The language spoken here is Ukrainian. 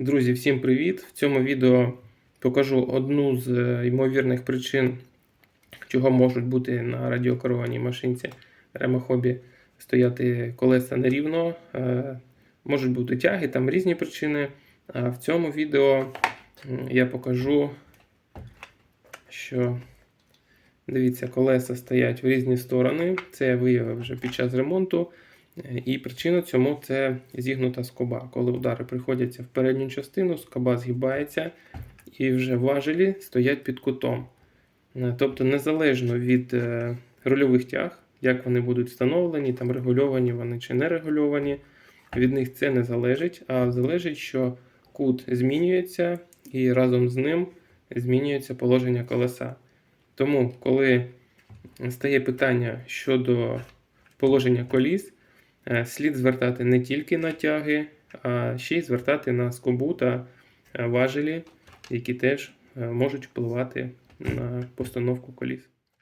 Друзі, всім привіт! В цьому відео покажу одну з е, ймовірних причин, чого можуть бути на радіокерованій машинці ремохобі стояти колеса нерівно. Е, Можуть бути тяги, там різні причини. А в цьому відео я покажу, що дивіться, колеса стоять в різні сторони. Це я виявив вже під час ремонту. Е, І причина цьому це зігнута скоба. Коли удари приходяться в передню частину, скоба згибається і вже важелі стоять під кутом. Е, Тобто, незалежно від е, рульових тяг, як вони будуть встановлені, там регульовані вони чи не регульовані, від них це не залежить, а залежить, що кут змінюється і разом з ним змінюється положення колеса. Тому, коли стає питання щодо положення коліс, слід звертати не тільки на тяги, а ще й звертати на скобу та е, важелі, які теж е, можуть впливати на постановку коліс.